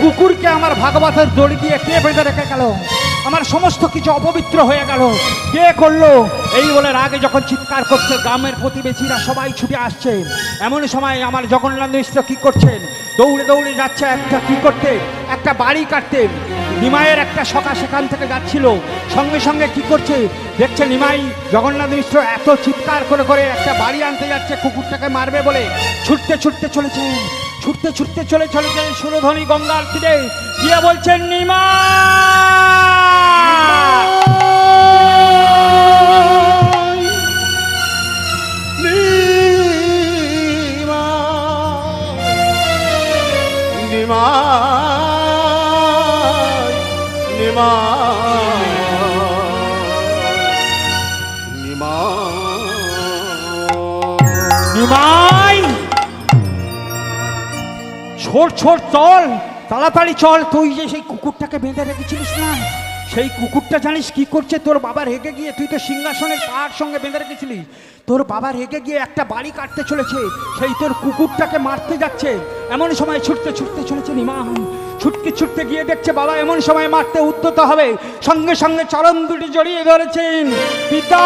কুকুরকে আমার ভাগবতের দড়ি দিয়ে কে বেঁধে রেখে গেল? আমার সমস্ত কিছু অপবিত্র হয়ে গেল। কে করল? এই বলে আগে যখন চিৎকার করছে, গ্রামের প্রতিবেশীরা সবাই ছুটে আসছে। এমন সময় আমার জগন্নাথ মিশ্র কি করছেন? দৌড়ে দৌড়ে যাচ্ছে একটা কি করতে? একটা বাড়ি কাটতে। নিমাইয়ের একটা সখা সেখান থেকে যাচ্ছিল। সঙ্গে সঙ্গে কি করছে? দেখছে নিমাই জগন্নাথ মিশ্র এত চিৎকার করে করে একটা বাড়ি আনতে যাচ্ছে, কুকুরটাকে মারবে বলে। ছুটতে ছুটতে চলেছেন ছুটতে ছুটতে চলে চলেছেন সুরধ্বনি গঙ্গার তীরে। গিয়ে বলছেন নিমা! নিমাই ছোট ছোট চল, তাড়াতাড়ি চল। তুই যে সেই কুকুরটাকে বেঁধে রেখেছিলিস না? সেই কুকুরটা জানিস কি করছে? তোর বাবা রেগে গিয়ে, তুই তো সিংহাসনের পাহাড় সঙ্গে বেঁধে রেখেছিলিস তোর বাবা রেগে গিয়ে একটা বাড়ি কাটতে চলেছে। সেই তোর কুকুরটাকে মারতে যাচ্ছে। এমন সময় ছুটতে ছুটতে চলেছে নিমাম ছুটতে ছুটতে গিয়ে দেখছে বাবা এমন সময় মারতে উদ্যত হবে। সঙ্গে সঙ্গে চরণ দুটি জড়িয়ে ধরেছেন। পিতা!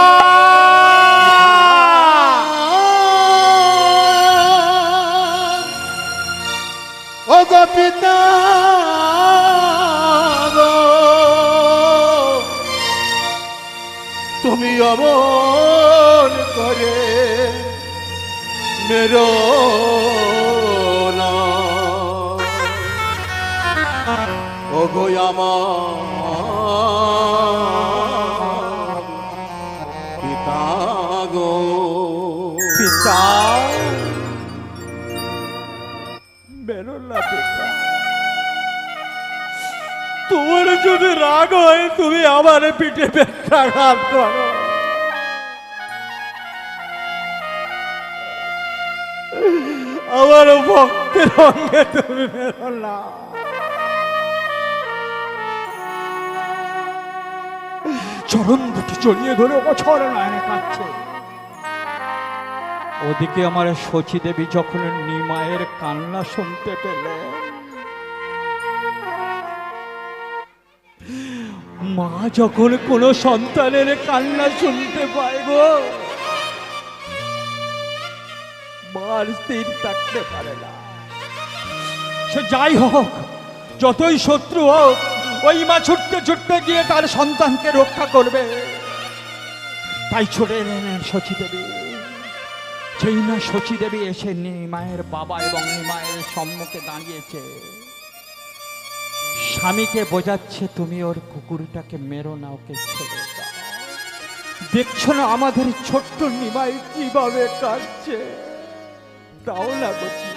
তুমি করে। মেরো না। গো আমার পিতা গো। পিতা? পিতা। তোমার যদি রাগ হয়, তুমি আমার পিঠে ব্যথাঘাত করো। আমার ভক্তের অঙ্গে তুমি বেরো না। চরণ দুটি চড়িয়ে ধরে বছর নয়নে কাঁদছে। ওদিকে আমার শচী দেবী যখন নিমায়ের কান্না শুনতে পেলে মা যখন কোনো সন্তানের কান্না শুনতে পায় গো মার স্থির থাকতে পারে না। সে যাই হোক, যতই শত্রু হোক, ওই মা ছুটতে ছুটতে গিয়ে তার সন্তানকে রক্ষা করবে। তাই ছুটে এলেন শচী দেবী যেই না শচী দেবী এসে নিমায়ের বাবা এবং নিমায়ের সম্মুখে দাঁড়িয়েছে। স্বামীকে বোঝাচ্ছে, তুমি ওর কুকুরটাকে মেরো না, ওকে ছেড়ে দেখছ না আমাদের ছোট্ট নিমাই কীভাবে কাঁদছে? না গতি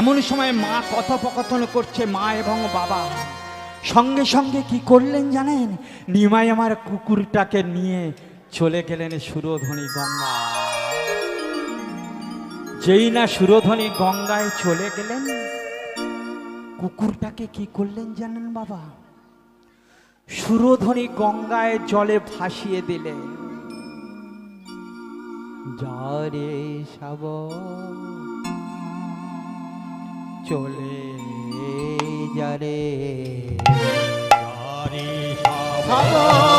এমন সময় মা কথোপকথন করছে মা এবং বাবা। সঙ্গে সঙ্গে কি করলেন জানেন? নিমাই আমার কুকুরটাকে নিয়ে চলে গেলেন সুরধ্বনি গঙ্গা যেই না সুরধ্বনি গঙ্গায় চলে গেলেন, কুকুরটাকে কি করলেন জানেন বাবা? সুরধ্বনি গঙ্গায় জলে ভাসিয়ে দিলেন। যারে সব চলে যারে যারে সাব